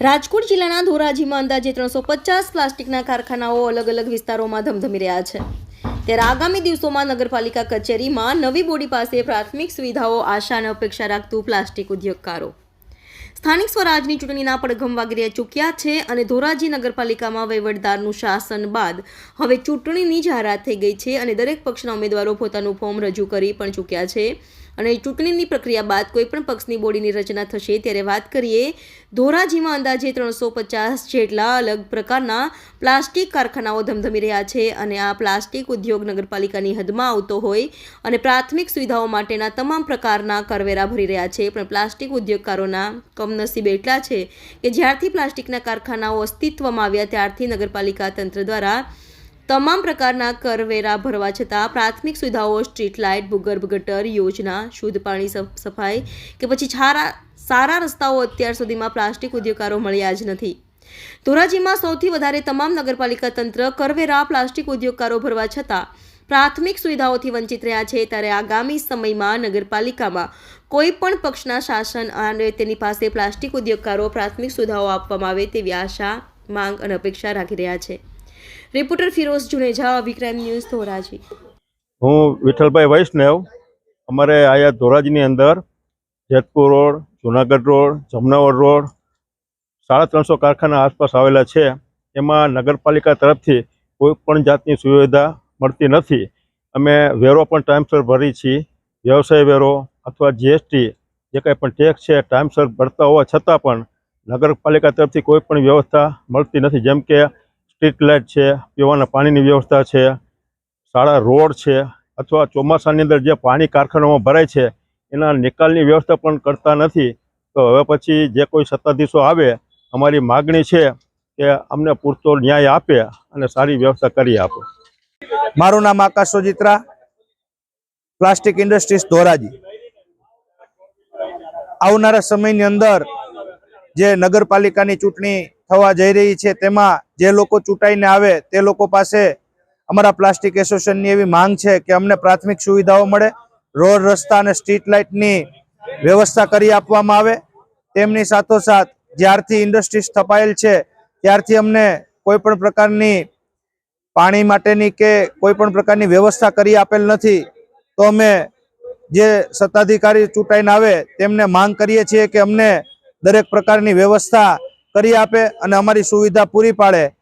રાજકોટ જિલ્લાના ધોરાજીમાં અંદાજે ત્રણસો પચાસ પ્લાસ્ટિકના કારખાનાઓ અલગ અલગ વિસ્તારોમાં ધમધમી રહ્યા છે. ત્યારે આગામી દિવસોમાં નગરપાલિકા કચેરીમાં નવી બોડી પાસે પ્રાથમિક સુવિધાઓ, આશા અને અપેક્ષા રાખતું પ્લાસ્ટિક ઉદ્યોગકારો. સ્થાનિક સ્વરાજની ચૂંટણીના પડઘમ વાગી રહ્યા ચૂક્યા છે અને ધોરાજી નગરપાલિકામાં વહીવટદારનું શાસન બાદ હવે ચૂંટણીની જાહેરાત થઈ ગઈ છે અને દરેક પક્ષના ઉમેદવારો પોતાનું ફોર્મ રજૂ કરી પણ ચૂક્યા છે. અને ચૂંટણીની પ્રક્રિયા બાદ કોઈપણ પક્ષની બોડીની રચના થશે ત્યારે વાત કરીએ ધોરાજીમાં અંદાજે ત્રણસો પચાસ જેટલા અલગ પ્રકારના પ્લાસ્ટિક કારખાનાઓ ધમધમી રહ્યા છે અને આ પ્લાસ્ટિક ઉદ્યોગ નગરપાલિકાની હદમાં આવતો હોય અને પ્રાથમિક સુવિધાઓ માટેના તમામ પ્રકારના કરવેરા ભરી રહ્યા છે. પણ પ્લાસ્ટિક ઉદ્યોગકારોના કમનસીબ એટલા છે કે જ્યારથી પ્લાસ્ટિકના કારખાનાઓ અસ્તિત્વમાં આવ્યા ત્યારથી નગરપાલિકા તંત્ર દ્વારા તમામ પ્રકારના કરવેરા ભરવા છતાં પ્રાથમિક સુવિધાઓ, સ્ટ્રીટ લાઇટ, ભૂગર્ભ ગટર, યોજના, શુદ્ધ પાણી સફ- સફાઈ કે પછી છારા, સારા રસ્તાઓ અત્યાર સુધીમાં પ્લાસ્ટિક ઉદ્યોગકારો મળ્યા જ નથી. ધોરાજીમાં સૌથી વધારે તમામ નગરપાલિકા તંત્ર કરવેરા પ્લાસ્ટિક ઉદ્યોગકારો ભરવા છતાં પ્રાથમિક સુવિધાઓથી વંચિત રહ્યા છે ત્યારે આગામી સમયમાં નગરપાલિકામાં કોઈ પણ પક્ષના શાસન અને તેની પાસે પ્લાસ્ટિક ઉદ્યોગકારો પ્રાથમિક સુવિધાઓ આપવામાં આવે તેવી આશા, માંગ અને અપેક્ષા રાખી રહ્યા છે. Reporter Firoz Juneja, Vikram news Dhoraji. હું વિઠ્ઠલભાઈ વૈષ્ણવ, અમારે આયા ધોરાજીની અંદર Jetpur road, Junagadh road, Jamnavar road, સાડા ત્રણસો કારખાના આસપાસ આવેલા છે. એમાં નગરપાલિકા તરફથી કોઈ પણ જાતની સુવિધા મળતી નથી. અમે વેરો પણ ટાઈમસર ભરી છીએ. વ્યવસાય વેરો અથવા જીએસટી જે કંઈ પણ ટેક્સ છે, ટાઈમસર ભરતા હોવા છતાં પણ નગરપાલિકા તરફથી કોઈ પણ વ્યવસ્થા મળતી નથી. જેમ કે સ્ટ્રીટ લાઇટ છે, પીવાના પાણીની વ્યવસ્થા છે સારા રોડ છે, અથવા ચોમાસાની અંદર જે પાણી કારખાનામાં ભરાય છે, એના નિકાલની વ્યવસ્થા પણ કરતા નથી. તો હવે પછી જે કોઈ સત્તાધીશો આવે, અમારી માગણી છે કે અમને પૂરતો ન્યાય આપે અને સારી વ્યવસ્થા કરી આપે. મારું નામ આકાશ સોજિત્રા, પ્લાસ્ટિક ઇન્ડસ્ટ્રીઝ ધોરાજી. આવનારા સમયની અંદર જે નગરપાલિકાની ચૂંટણી થવા જઈ રહી છે, તેમાં જે લોકો ચૂંટાઈને આવે, તે લોકો પાસે અમારા પ્લાસ્ટિક એસોસિએશનની એવી માંગ છે કે અમને પ્રાથમિક સુવિધાઓ મળે, રોડ રસ્તા અને સ્ટ્રીટ લાઇટની વ્યવસ્થા કરી આપવામાં આવે. તેમની સાથોસાથ જ્યારથી ઇન્ડસ્ટ્રીઝ સ્થપાયેલ છે, ત્યારથી અમને કોઈ પણ પ્રકારની પાણી માટેની કે કોઈ પણ પ્રકારની વ્યવસ્થા કરી આપેલ નથી, તો અમે જે સત્તાધિકારી ચૂંટાઈને આવે, તેમને માંગ કરીએ છીએ કે અમને દરેક પ્રકારની વ્યવસ્થા કરી આપે અને અમારી સુવિધા પૂરી પાડે.